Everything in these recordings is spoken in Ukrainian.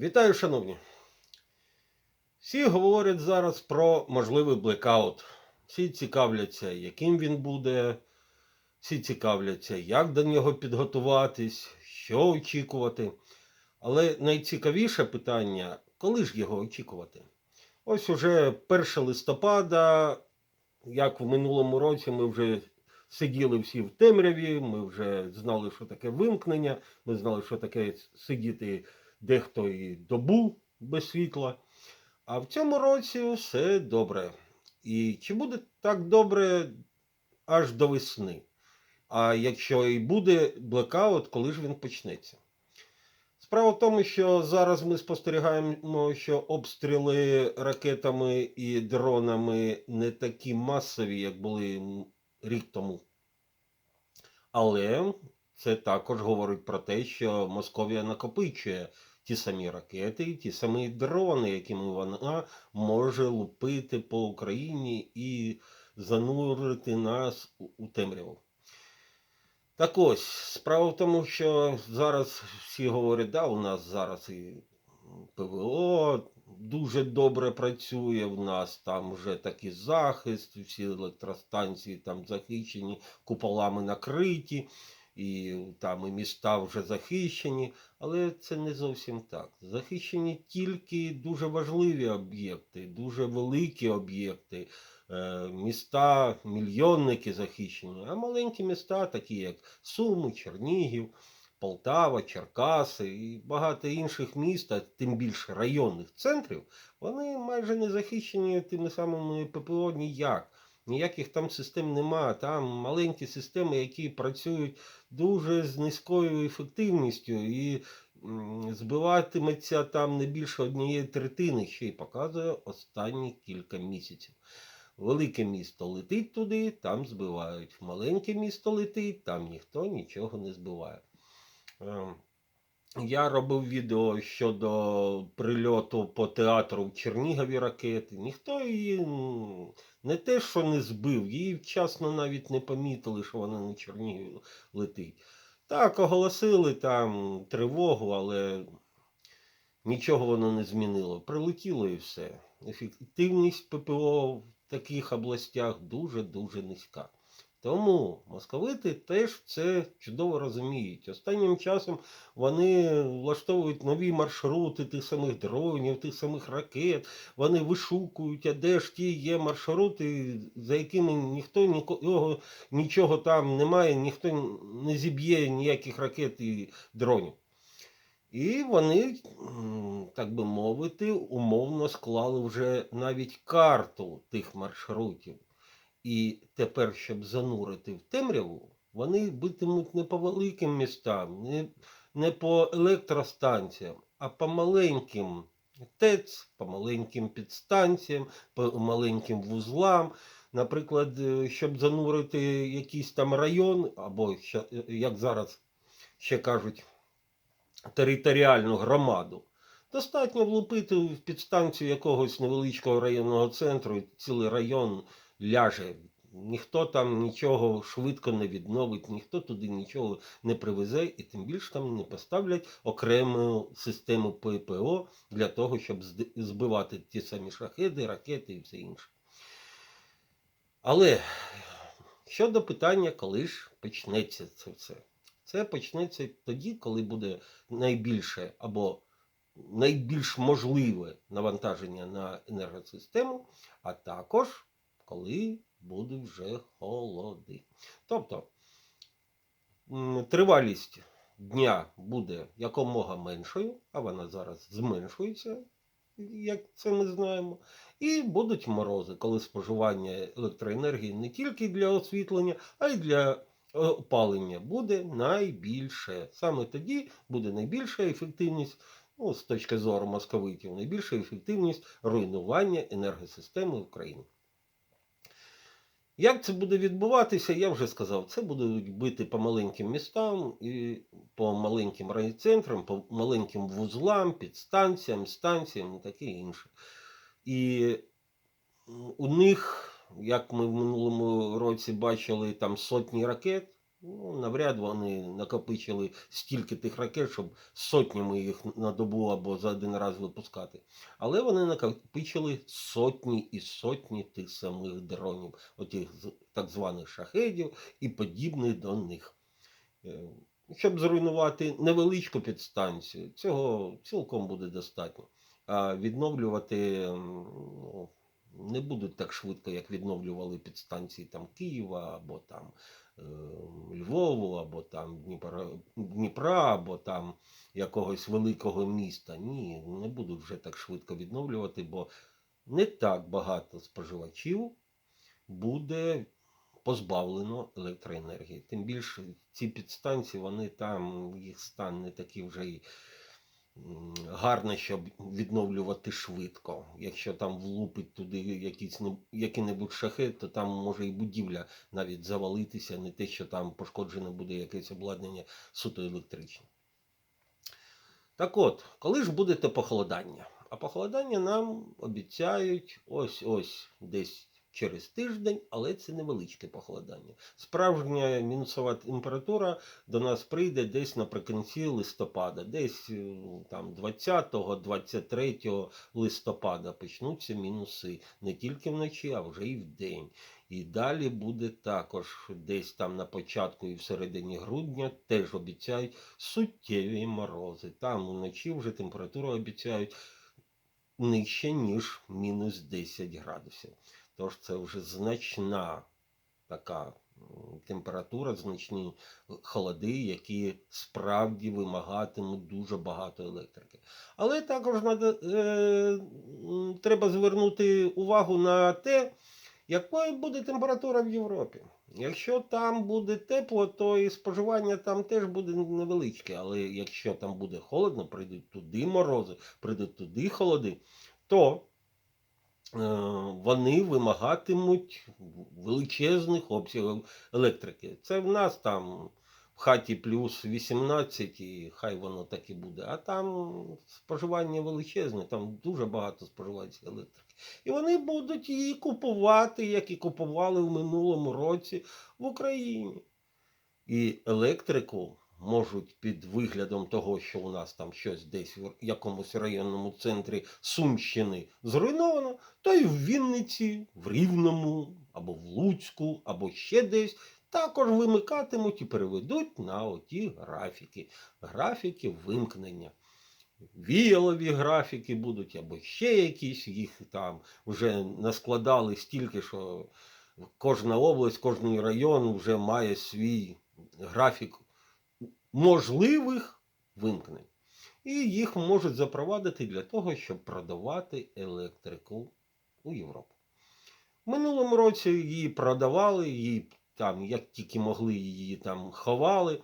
Вітаю, шановні. Всі говорять зараз про можливий блекаут. Всі цікавляться, яким він буде. Всі цікавляться, як до нього підготуватись, що очікувати. Але найцікавіше питання, коли ж його очікувати? Ось уже 1 листопада, як в минулому році, ми вже сиділи всі в темряві, ми вже знали, що таке вимкнення, ми знали, що таке сидіти дехто і добу без світла. А в цьому році все добре. І чи буде так добре аж до весни? А якщо і буде блекаут, коли ж він почнеться? Справа в тому, що зараз ми спостерігаємо, що обстріли ракетами і дронами не такі масові, як були рік тому. Але це також говорить про те, що Московія накопичує ті самі ракети, ті самі дрони, якими вона може лупити по Україні і занурити нас у- у темряву. Так ось, справа в тому, що зараз всі говорять, да, у нас зараз і ПВО дуже добре працює, в нас там вже такий захист, всі електростанції там захищені, куполами накриті, і там і міста вже захищені. Але це не зовсім так. Захищені тільки дуже важливі об'єкти, дуже великі об'єкти. Е, Міста, мільйонники захищені, а маленькі міста, такі як Суми, Чернігів, Полтава, Черкаси і багато інших міст, а тим більше районних центрів, вони майже не захищені тими самими ППО ніяк. Ніяких там систем нема. Там маленькі системи, які працюють дуже з низькою ефективністю і збиватиметься там не більше однієї третини, що й показує останні кілька місяців. Велике місто летить туди, там збивають. Маленьке місто летить, там ніхто нічого не збиває. Ем, Я робив відео щодо прильоту по театру в Чернігові ракети. Ніхто її не те, що не збив, її вчасно навіть не помітили, що вона на Чернігів летить. Так, оголосили там тривогу, але нічого воно не змінило. Прилетіло і все. Ефективність ППО в таких областях дуже-дуже низька. Тому московити теж це чудово розуміють. Останнім часом вони влаштовують нові маршрути тих самих дронів, тих самих ракет. Вони вишукують, а де ж ті є маршрути, за якими ніхто нікого, нічого там немає, ніхто не зіб'є ніяких ракет і дронів. І вони, так би мовити, умовно склали вже навіть карту тих маршрутів. І тепер, щоб занурити в темряву, вони битимуть не по великим містам, не, не по електростанціям, а по маленьким ТЕЦ, по маленьким підстанціям, по маленьким вузлам. Наприклад, е, щоб занурити якийсь там район, або е, як зараз ще кажуть, територіальну громаду. Достатньо влупити в підстанцію якогось невеличкого районного центру, цілий район ляже. Ніхто там нічого швидко не відновить, ніхто туди нічого не привезе, і тим більше там не поставлять окрему систему ППО для того, щоб збивати ті самі шахеди, ракети і все інше. Але щодо питання, коли ж почнеться це все. Це почнеться тоді, коли буде найбільше або найбільш можливе навантаження на енергосистему, а також коли будуть вже холоди. Тобто тривалість дня буде якомога меншою, а вона зараз зменшується, як це ми знаємо. І будуть морози, коли споживання електроенергії не тільки для освітлення, а й для опалення буде найбільше. Саме тоді буде найбільша ефективність, ну, з точки зору московитів, найбільша ефективність руйнування енергосистеми України. Як це буде відбуватися, я вже сказав, це будуть бити по маленьким містам, і по маленьким райцентрам, по маленьким вузлам, підстанціям, станціям і таке інше. І у них, як ми в минулому році бачили, там сотні ракет Ну, навряд вони накопичили стільки тих ракет, щоб сотнями їх на добу або за один раз випускати. Але вони накопичили сотні і сотні тих самих дронів, отих так званих шахедів і подібних до них. Е, Щоб зруйнувати невеличку підстанцію, цього цілком буде достатньо. А відновлювати ну, не будуть так швидко, як відновлювали підстанції там Києва або там Львову, або там Дніпра, Дніпра, або там якогось великого міста. Ні, не будуть вже так швидко відновлювати, бо не так багато споживачів буде позбавлено електроенергії. Тим більше ці підстанції, вони там, їх стан не такий вже м, гарно, щоб відновлювати швидко. Якщо там влупить туди якийсь не- який-небудь шахет, то там може і будівля навіть завалитися, не те, що там пошкоджене буде якесь обладнання суто електричне. Так от, коли ж буде те похолодання? А похолодання нам обіцяють ось-ось десь через тиждень, але це невеличке похолодання. Справжня мінусова температура до нас прийде десь наприкінці листопада, десь е, там 20-23 листопада почнуться мінуси не тільки вночі, а вже і вдень. І далі буде також десь там на початку і всередині грудня теж обіцяють суттєві морози. Там вночі вже температуру обіцяють нижче, ніж мінус 10 градусів. Тож це вже значна така температура, значні холоди, які справді вимагатимуть дуже багато електрики. Але також надо, е, треба звернути увагу на те, якою буде температура в Європі. Якщо там буде тепло, то і споживання там теж буде невеличке. Але якщо там буде холодно, прийдуть туди морози, прийдуть туди холоди, то вони вимагатимуть величезних обсягів електрики. Це в нас там в хаті плюс 18, і хай воно так і буде. А там споживання величезне, там дуже багато споживається електрики. І вони будуть її купувати, як і купували в минулому році в Україні. І електрику можуть під виглядом того, що у нас там щось десь в якомусь районному центрі Сумщини зруйновано, то й в Вінниці, в Рівному, або в Луцьку, або ще десь також вимикатимуть і переведуть на оті графіки, графіки вимкнення. Віялові графіки будуть, або ще якісь, їх там вже наскладали стільки, що кожна область, кожний район вже має свій графік можливих вимкнень. І їх можуть запровадити для того, щоб продавати електрику у Європу. В минулому році її продавали, її там, як тільки могли, її там ховали.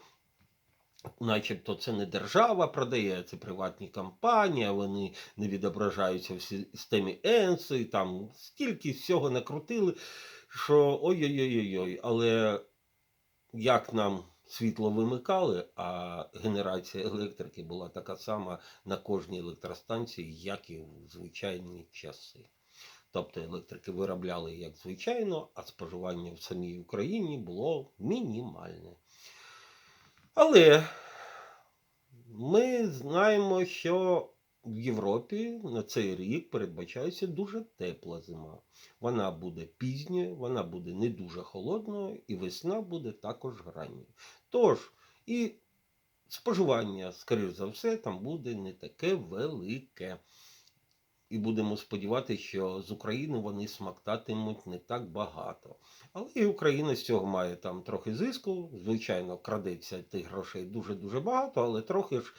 Начебто це не держава продає, це приватні компанії, вони не відображаються в системі ЕНСО, і там стільки всього накрутили, що ой-ой-ой-ой. Але як нам світло вимикали, а генерація електрики була така сама на кожній електростанції, як і в звичайні часи. Тобто електрики виробляли як звичайно, а споживання в самій Україні було мінімальне. Але ми знаємо, що в Європі на цей рік передбачається дуже тепла зима. Вона буде пізньою, вона буде не дуже холодною, і весна буде також ранньою. Тож, і споживання, скоріш за все, там буде не таке велике. І будемо сподіватися, що з України вони смактатимуть не так багато. Але і Україна з цього має там трохи зиску. Звичайно, крадеться тих грошей дуже-дуже багато, але трохи ж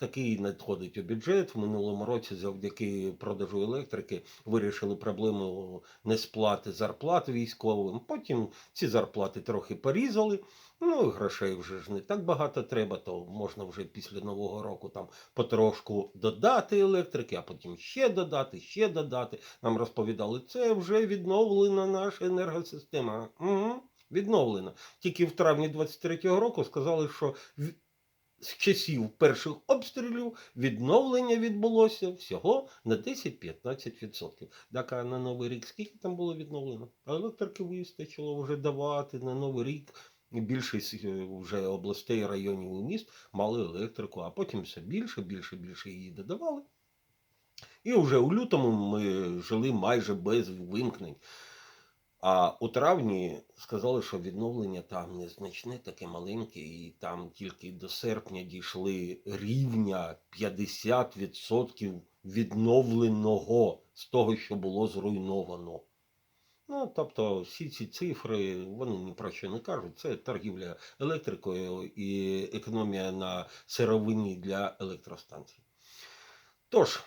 такий надходить у бюджет. В минулому році завдяки продажу електрики вирішили проблему несплати зарплат військовим. Потім ці зарплати трохи порізали. Ну, і грошей вже ж не так багато треба, то можна вже після Нового року там потрошку додати електрики, а потім ще додати, ще додати. Нам розповідали, це вже відновлена наша енергосистема. Угу, відновлена. Тільки в травні 23-го року сказали, що з часів перших обстрілів відновлення відбулося всього на 10-15%. Так, а на Новий рік скільки там було відновлено? Електрики вистачило вже давати на Новий рік більшість е, вже областей, районів і міст мали електрику, а потім все більше, більше, більше її додавали. І вже у лютому ми жили майже без вимкнень. А у травні сказали, що відновлення там незначне, таке маленьке, і там тільки до серпня дійшли рівня 50% відновленого з того, що було зруйновано. Ну, тобто, всі ці цифри, вони ні про що не кажуть. Це торгівля електрикою і економія на сировині для електростанцій. Тож,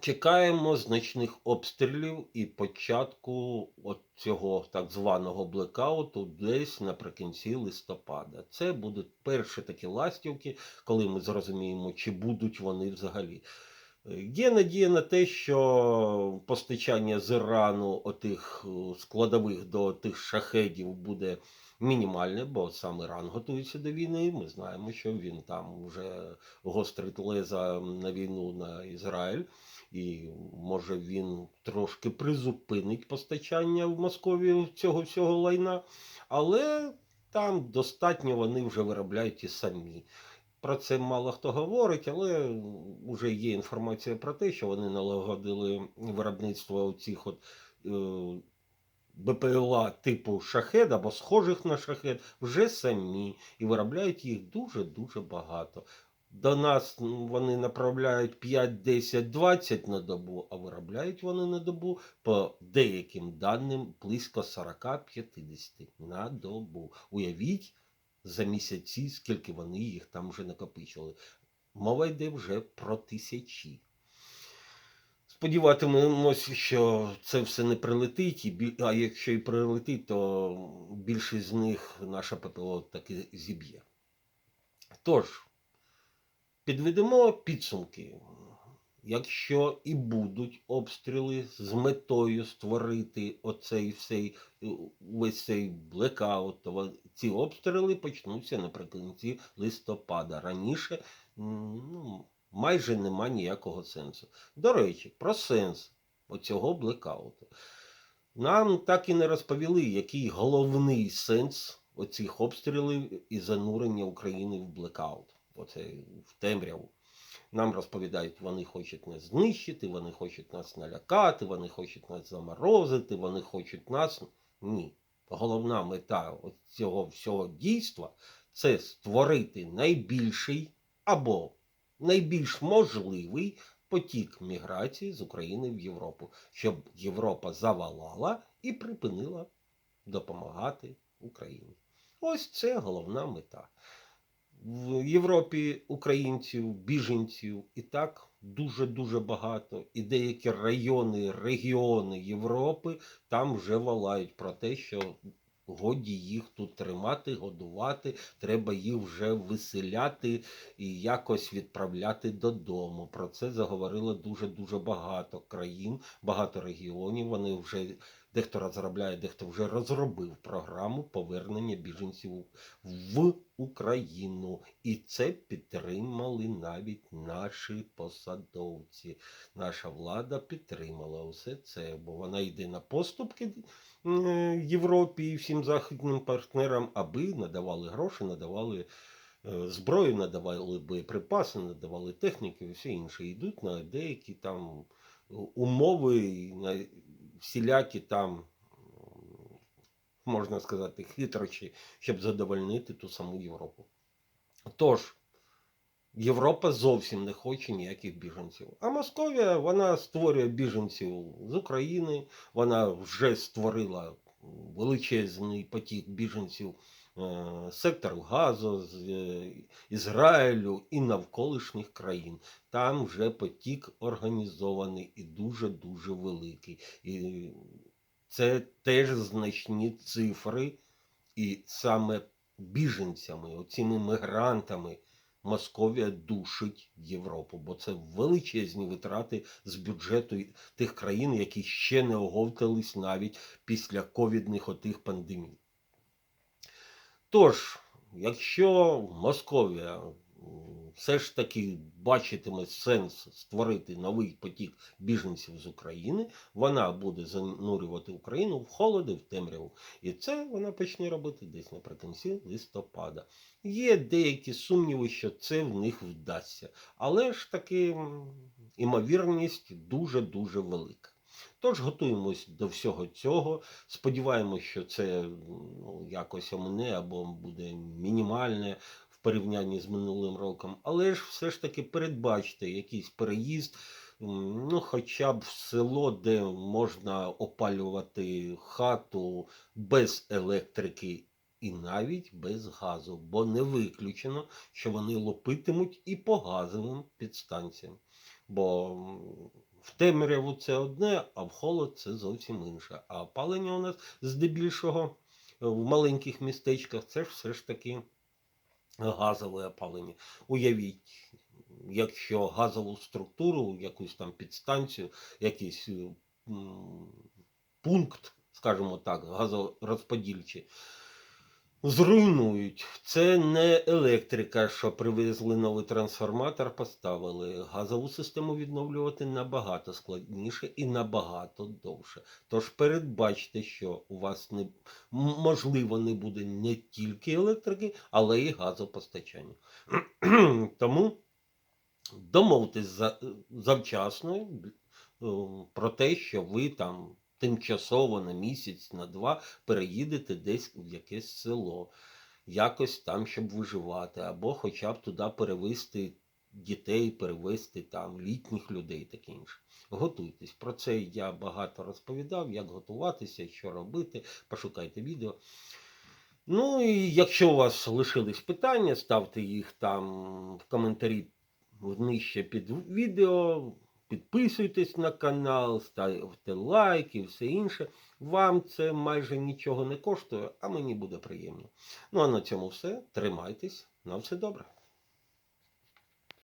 чекаємо значних обстрілів і початку от цього так званого блекауту десь наприкінці листопада. Це будуть перші такі ластівки, коли ми зрозуміємо, чи будуть вони взагалі. Е, Є надія на те, що постачання з Ірану отих е, складових до тих шахедів буде мінімальне, бо сам Іран готується до війни. Ми знаємо, що він там вже гострить леза на війну на Ізраїль, і може він трошки призупинить постачання в Москові цього всього лайна, але там достатньо вони вже виробляють і самі. Про це мало хто говорить, але вже є інформація про те, що вони налагодили виробництво цих от е, БПЛА типу шахед або схожих на шахед вже самі і виробляють їх дуже-дуже багато. До нас вони направляють 5, 10, 20 на добу, а виробляють вони на добу по деяким даним близько 40-50 на добу. Уявіть, за місяці, скільки вони їх там вже накопичили. Мова йде вже про тисячі. Сподіватимемось, що це все не прилетить, а якщо і прилетить, то більшість з них наша ППО таки зіб'є. Тож, підведемо підсумки. Якщо і будуть обстріли з метою створити оцей всей, е, весь цей блекаут, то ці обстріли почнуться наприкінці листопада. Раніше ну, майже нема ніякого сенсу. До речі, про сенс оцього блекауту. Нам так і не розповіли, який головний сенс оцих обстрілів і занурення України в блекаут, оце в темряву. Нам розповідають, вони хочуть нас знищити, вони хочуть нас налякати, вони хочуть нас заморозити, вони хочуть нас. Ні. Головна мета цього всього дійства це створити найбільший або найбільш можливий потік міграції з України в Європу, щоб Європа завалала і припинила допомагати Україні. Ось це головна мета. В Європі українців, біженців і так дуже-дуже багато. І деякі райони, регіони Європи там вже волають про те, що годі їх тут тримати, годувати, треба їх вже виселяти і якось відправляти додому. Про це заговорило дуже-дуже багато країн, багато регіонів. Вони вже дехто розробляє, дехто вже розробив програму повернення біженців в Україну. І це підтримали навіть наші посадовці. Наша влада підтримала усе це, бо вона йде на поступки е, Європі і всім західним партнерам, аби надавали гроші, надавали е, зброю, надавали боєприпаси, надавали техніку і все інше. Йдуть на деякі там умови, на всілякі там можна сказати, хитрощі, щоб задовольнити ту саму Європу. Тож, Європа зовсім не хоче ніяких біженців. А Московія вона створює біженців з України, вона вже створила величезний потік біженців сектору Газу, з е, Ізраїлю і навколишніх країн. Там вже потік організований і дуже-дуже великий. І це теж значні цифри, і саме біженцями, оціми мігрантами Московія душить Європу, бо це величезні витрати з бюджету тих країн, які ще не оговтались навіть після ковідних отих пандемій. Тож, якщо Московія все ж таки бачитиме сенс створити новий потік біженців з України, вона буде занурювати Україну в холоди, в темряву. І це вона почне робити десь наприкінці листопада. Є деякі сумніви, що це в них вдасться. Але ж таки імовірність дуже-дуже велика. Тож готуємось до всього цього. Сподіваємось, що це ну, якось омине або буде мінімальне в порівнянні з минулим роком. Але ж все ж таки передбачте якийсь переїзд, ну, хоча б в село, де можна опалювати хату без електрики і навіть без газу, бо не виключено, що вони лопитимуть і по газовим підстанціям. Бо в темряву це одне, а в холод це зовсім інше. А опалення у нас здебільшого в маленьких містечках це ж все ж таки газове опалення. Уявіть, якщо газову структуру, якусь там підстанцію, якийсь пункт, скажімо так, газорозподільчий, зруйнують. Це не електрика, що привезли новий трансформатор, поставили. Газову систему відновлювати набагато складніше і набагато довше. Тож передбачте, що у вас не можливо не буде не тільки електрики, але й газопостачання. Тому домовтесь за, завчасно е, про те, що ви там тимчасово на місяць, на два переїдете десь в якесь село, якось там, щоб виживати, або хоча б туди перевезти дітей, перевезти там літніх людей, таке інше. Готуйтесь. Про це я багато розповідав, як готуватися, що робити. Пошукайте відео. Ну і якщо у вас лишились питання, ставте їх там в коментарі нижче під відео. Підписуйтесь на канал, ставте лайки і все інше. Вам це майже нічого не коштує, а мені буде приємно. Ну а на цьому все. Тримайтесь. На все добре.